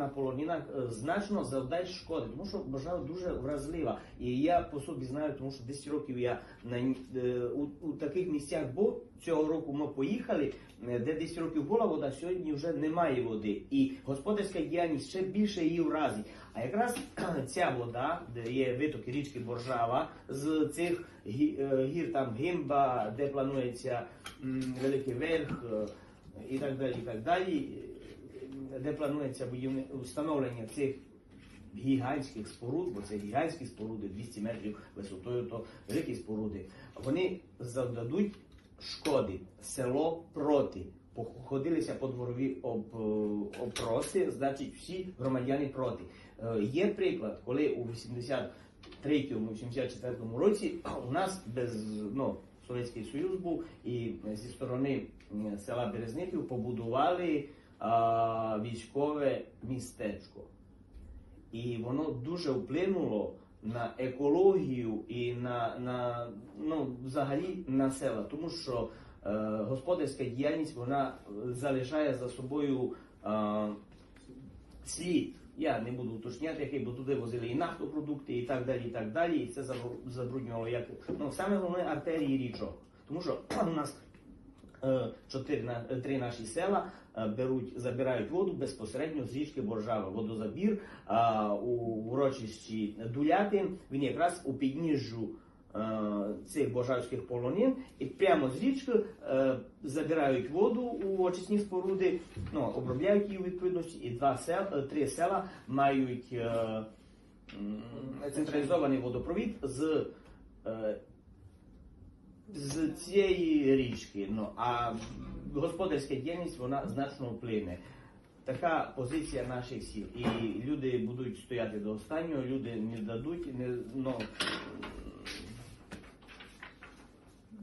на полонинах е, значно завдає шкоди, тому що Боржава дуже вразлива. І я по собі знаю, тому що 10 років я на у, у таких місцях був. Цього року ми поїхали, де 10 років була вода, сьогодні вже немає води. І господарська діяльність ще більше її вразить. А якраз ця вода, де є витоки річки Боржава, з цих гі- гір там Гимба, де планується Великий Верх і так далі, і так далі, де планується встановлення цих гігантських споруд, бо це гігантські споруди, 200 метрів висотою, то великі споруди, вони завдадуть шкоди. Село проти. Походилися по дворові об, опроси, значить всі громадяни проти. Е, Є приклад, коли у 83-84 році у нас без ну, Совєтський Союз був і зі сторони села Березників побудували військове містечко. І воно дуже вплинуло на екологію і на, на ну, взагалі на села, тому що е, господарська діяльність вона залишає за собою е, слід. Я не буду уточняти, який, бо туди возили і нафтопродукти, і так далі, і так далі. І це забру- забруднювало як ну саме головне артерії річок. Тому що у нас чотири на е, три наші села е, беруть, забирають воду безпосередньо з річки Боржава. Водозабір у урочищі Дулятин. Він якраз у підніжжю е, цих божавських полонин і прямо з річки е, забирають воду у очисні споруди, ну, обробляють її у відповідності, і два сел, е, три села мають е, централізований водопровід е, з цієї річки, ну а господарська діяльність вона значно вплине. Така позиція наших сіл. І люди будуть стояти до останнього, люди не дадуть, не, ну,